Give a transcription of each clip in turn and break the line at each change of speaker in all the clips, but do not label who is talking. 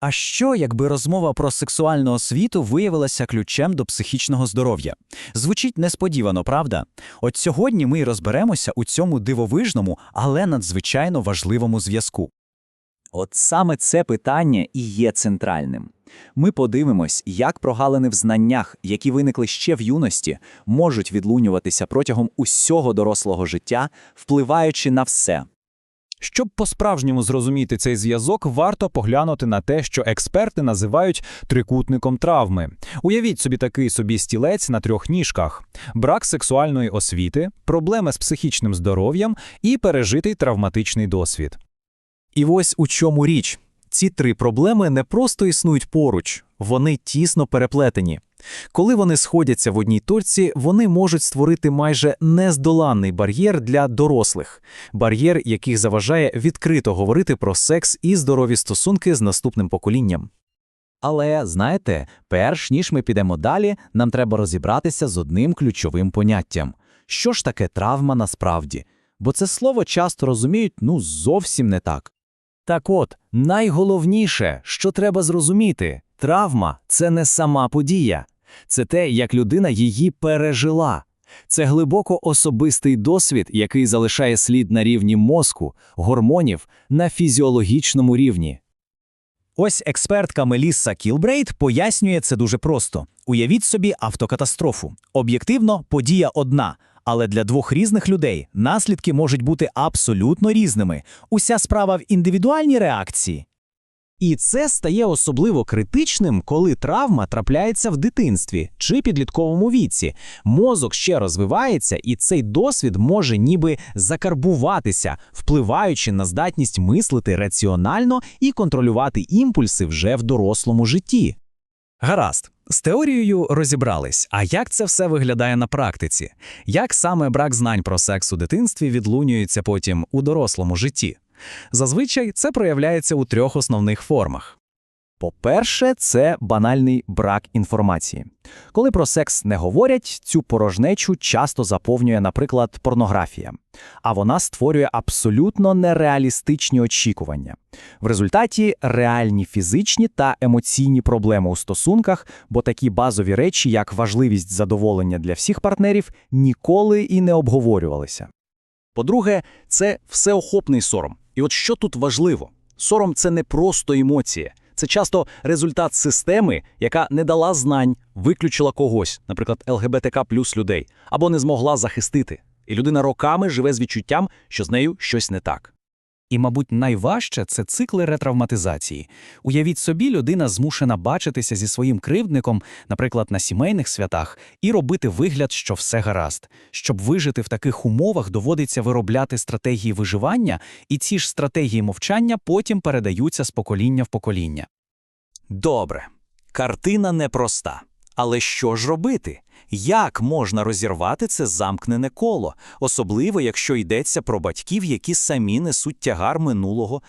А що, якби розмова про сексуальну освіту виявилася ключем до психічного здоров'я? Звучить несподівано, правда? От сьогодні ми й розберемося у цьому дивовижному, але надзвичайно важливому зв'язку.
От саме це питання і є центральним. Ми подивимось, як прогалини в знаннях, які виникли ще в юності, можуть відлунюватися протягом усього дорослого життя, впливаючи на все.
Щоб по-справжньому зрозуміти цей зв'язок, варто поглянути на те, що експерти називають трикутником травми. Уявіть собі такий собі стілець на трьох ніжках: брак сексуальної освіти, проблеми з психічним здоров'ям і пережитий травматичний досвід.
І ось у чому річ. Ці три проблеми не просто існують поруч, вони тісно переплетені. Коли вони сходяться в одній точці, вони можуть створити майже нездоланний бар'єр для дорослих, бар'єр, який заважає відкрито говорити про секс і здорові стосунки з наступним поколінням.
Але знаєте, перш ніж ми підемо далі, нам треба розібратися з одним ключовим поняттям: що ж таке травма насправді? Бо це слово часто розуміють ну зовсім не так.
Так от, найголовніше, що треба зрозуміти, травма це не сама подія, це те, як людина її пережила. Це глибоко особистий досвід, який залишає слід на рівні мозку, гормонів, на фізіологічному рівні.
Ось експертка Мелісса Кілбрейт пояснює це дуже просто. Уявіть собі автокатастрофу. Об'єктивно, подія одна, але для двох різних людей наслідки можуть бути абсолютно різними. Уся справа в індивідуальній реакції.
І це стає особливо критичним, коли травма трапляється в дитинстві чи підлітковому віці. Мозок ще розвивається, і цей досвід може ніби закарбуватися, впливаючи на здатність мислити раціонально і контролювати імпульси вже в дорослому житті. Гаразд, з теорією розібрались. А як це все виглядає на практиці? Як саме брак знань про секс у дитинстві відлунюється потім у дорослому житті? Зазвичай це проявляється у трьох основних формах. По-перше, це банальний брак інформації. Коли про секс не говорять, цю порожнечу часто заповнює, наприклад, порнографія, а вона створює абсолютно нереалістичні очікування. В результаті реальні фізичні та емоційні проблеми у стосунках, бо такі базові речі, як важливість задоволення для всіх партнерів, ніколи і не обговорювалися. По-друге, це всеохопний сором. І от що тут важливо: сором це не просто емоція, це часто результат системи, яка не дала знань, виключила когось, наприклад, ЛГБТК плюс людей, або не змогла захистити. І людина роками живе з відчуттям, що з нею щось не так. І, мабуть, найважче це цикли ретравматизації. Уявіть собі, людина змушена бачитися зі своїм кривдником, наприклад, на сімейних святах, і робити вигляд, що все гаразд. Щоб вижити в таких умовах, доводиться виробляти стратегії виживання, і ці ж стратегії мовчання потім передаються з покоління в покоління. Добре, картина непроста. Але що ж робити? Як можна розірвати це замкнене коло, особливо якщо йдеться про батьків, які самі несуть тягар минулого?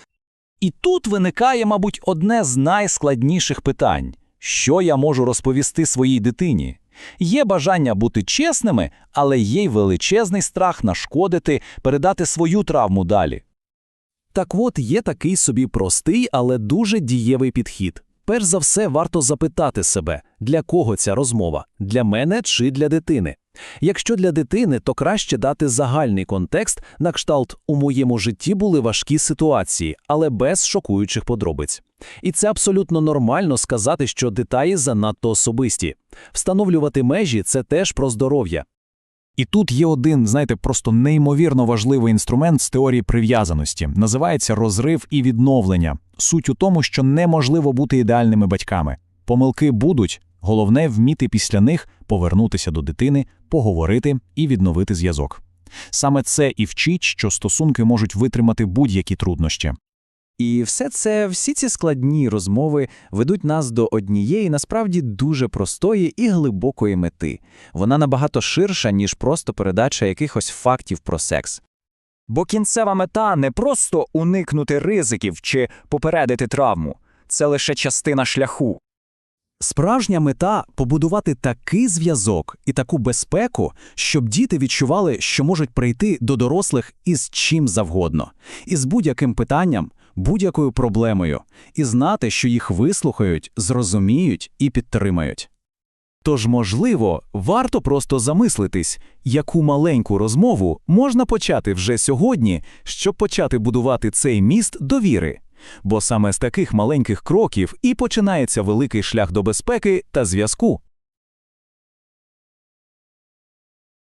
І тут виникає, мабуть, одне з найскладніших питань: що я можу розповісти своїй дитині? Є бажання бути чесними, але є й величезний страх нашкодити, передати свою травму далі. Так от є такий собі простий, але дуже дієвий підхід. Перш за все, варто запитати себе, для кого ця розмова для мене чи для дитини. Якщо для дитини, то краще дати загальний контекст на кшталт у моєму житті були важкі ситуації, але без шокуючих подробиць. І це абсолютно нормально сказати, що деталі занадто особисті. Встановлювати межі це теж про здоров'я.
І тут є один, знаєте, просто неймовірно важливий інструмент з теорії прив'язаності. Називається розрив і відновлення. Суть у тому, що неможливо бути ідеальними батьками. Помилки будуть, головне вміти після них повернутися до дитини, поговорити і відновити зв'язок. Саме це і вчить, що стосунки можуть витримати будь-які труднощі.
І все це, всі ці складні розмови ведуть нас до однієї, насправді дуже простої і глибокої мети. Вона набагато ширша, ніж просто передача якихось фактів про секс.
Бо кінцева мета не просто уникнути ризиків чи попередити травму, це лише частина шляху.
Справжня мета побудувати такий зв'язок і таку безпеку, щоб діти відчували, що можуть прийти до дорослих із чим завгодно, із будь-яким питанням,
будь-якою проблемою, і знати, що їх вислухають, зрозуміють і підтримають. Тож, можливо, варто просто замислитись, яку маленьку розмову можна почати вже сьогодні, щоб почати будувати цей міст довіри. Бо саме з таких маленьких кроків і починається великий шлях до безпеки та зв'язку.